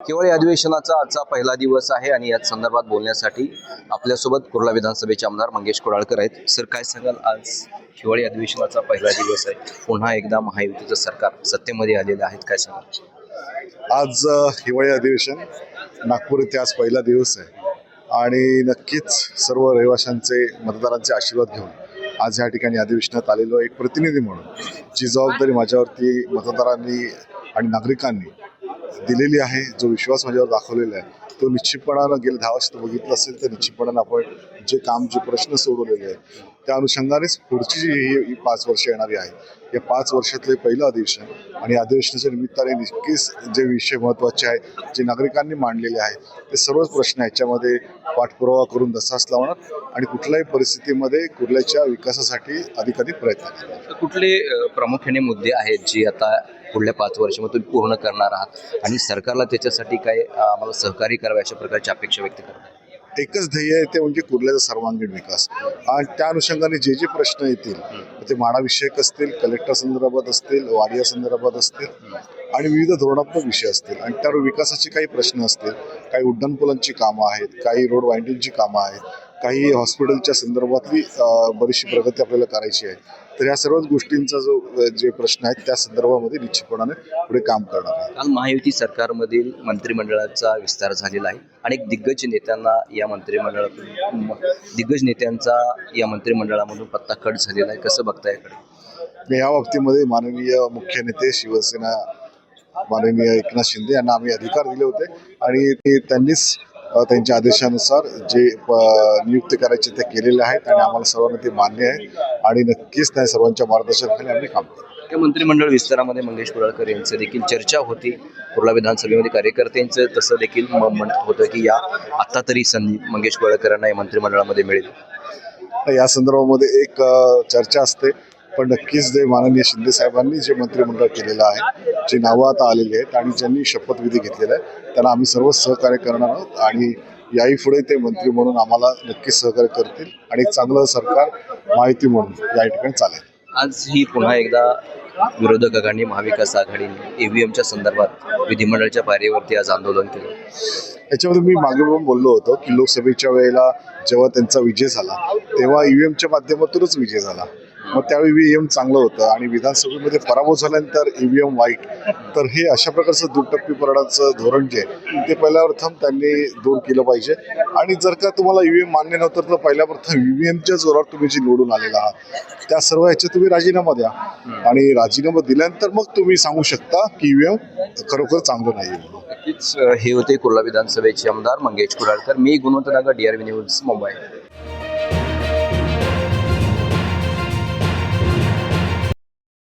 हिवाळी अधिवेशनाचा आजचा पहिला दिवस आहे आणि याच संदर्भात बोलण्यासाठी आपल्यासोबत कुर्ला विधानसभेचे आमदार मंगेश कोडाळकर आहेत. सर काय सांगाल? आज हिवाळी अधिवेशनाचा पहिला दिवस आहे. पुन्हा एकदा महायुतीचं सरकार सत्तेमध्ये आलेलं आहे. काय सांगाल? आज हिवाळी अधिवेशन नागपूर येथे आज पहिला दिवस आहे. आणि नक्कीच सर्व रहिवाशांचे मतदारांचे आशीर्वाद घेऊन आज या ठिकाणी अधिवेशनात आलेलो एक प्रतिनिधी म्हणून जी जबाबदारी माझ्यावरती मतदारांनी आणि नागरिकांनी दिलेली आहे जो विश्वास माझ्यावर दाखवलेला आहे तो निश्चितपणानं गेले दहा वर्ष बघितलं असेल तर निश्चितपणानं आपण जे काम जे प्रश्न सोडवलेले आहेत त्या अनुषंगानेच पुढची जी ही पाच वर्ष येणारी आहे या पाच वर्षातले पहिलं अधिवेशन. आणि अधिवेशनाच्या निमित्ताने नक्कीच जे विषय महत्त्वाचे आहेत जे नागरिकांनी मांडलेले आहेत ते सर्वच प्रश्न याच्यामध्ये पाठपुरावा करून दसास लावणार आणि कुठल्याही परिस्थितीमध्ये कुर्ल्याच्या विकासासाठी अधिकाधिक प्रयत्न करणार. तर कुठले प्रामुख्याने मुद्दे आहेत जे आता पुढल्या पाच वर्षामध्ये तुम्ही पूर्ण करणार आहात? आणि सरकारला त्याच्यासाठी काय आम्हाला सहकार्य करावे अशा प्रकारची अपेक्षा व्यक्त करणार एकच ध्येय आहे ते म्हणजे कुर्ल्याचा सर्वांगीण विकास. आणि त्या अनुषंगाने जे जे प्रश्न येतील ते माडाविषयक असतील कलेक्टर संदर्भात असतील वारिया संदर्भात असतील आणि विविध धोरणात्मक विषय असतील. आणि त्या विकासाचे काही प्रश्न असतील काही उड्डाणपुलांची कामं आहेत काही रोड वाईंडिंगची कामं आहेत काही हॉस्पिटलच्या संदर्भातली बरीचशी प्रगती आपल्याला करायची आहे. तर या सर्वच गोष्टींचा जो जे प्रश्न आहेत त्या संदर्भामध्ये निश्चितपणाने पुढे काम करणार आहे. काल महायुती सरकारमधील मंत्रिमंडळाचा विस्तार झालेला आहे अनेक दिग्गज नेत्यांना या मंत्रिमंडळातून दिग्गज नेत्यांचा या मंत्रिमंडळामधून पत्ता कट झालेला आहे. कसं बघता याकडे? या बाबतीमध्ये माननीय मुख्य नेते शिवसेना माननीय एकनाथ शिंदे यांना आम्ही अधिकार दिले होते आणि ते त्यांनीच त्यांच्या आदेशानुसार जे नियुक्ती करायचे ते केलेले आहेत आणि आम्हाला सर्वांना ते मान्य आहे आणि नक्कीच त्या सर्वांच्या मार्गदर्शनाखाली आम्ही काम करू त्या मंत्रिमंडळ विस्तारामध्ये मंगेश कुडाळकर यांचं देखील चर्चा होती. कुर्ला विधानसभेमध्ये कार्यकर्त्यांचं तसं देखील म्हणत होतं की या आता तरी संधी मंगेश कुडाळकरांना या मंत्रिमंडळामध्ये मिळेल. या संदर्भामध्ये एक चर्चा असते. पण नक्कीच जे माननीय शिंदे साहेबांनी जे मंत्रिमंडळ केलेलं आहे जी नावं आता आलेली आहेत आणि ज्यांनी शपथविधी घेतलेला आहे त्यांना आम्ही सर्व सहकार्य करणार आहोत आणि याही पुढे ते मंत्री म्हणून आम्हाला नक्कीच सहकार्य करतील आणि एक चांगलं सरकार माहिती म्हणून या ठिकाणी चालेल. आज ही पुन्हा एकदा विरोधकांनी महाविकास आघाडीने ईव्हीएमच्या संदर्भात विधिमंडळाच्या पायरीवरती आज आंदोलन केलं. याच्यामध्ये मी मागे पण बोललो होतो की लोकसभेच्या वेळेला जेव्हा त्यांचा विजय झाला तेव्हा ईव्हीएमच्या माध्यमातूनच विजय झाला. मग त्यावेळी ईव्हीएम चांगलं होतं आणि विधानसभेमध्ये पराभव झाल्यानंतर ईव्हीएम वाईट. तर हे अशा प्रकारचं दुटप्पीकरणाचं धोरण जे आहे ते पहिल्या प्रथम त्यांनी दूर केलं पाहिजे. आणि जर का तुम्हाला ईव्हीएम मान्य नव्हतं तर पहिल्या प्रथम ईव्हीएमच्या जोरावर तुम्ही जे निवडून आलेला आहात त्या सर्व ह्याचे तुम्ही राजीनामा द्या. आणि राजीनामा दिल्यानंतर मग तुम्ही सांगू शकता की ईव्हीएम खरोखर चांगलं नाही आहे हे होते कुर्ला विधानसभेचे आमदार मंगेश कुडाळकर. मी Gunwant Nagar D R V news Mumbai.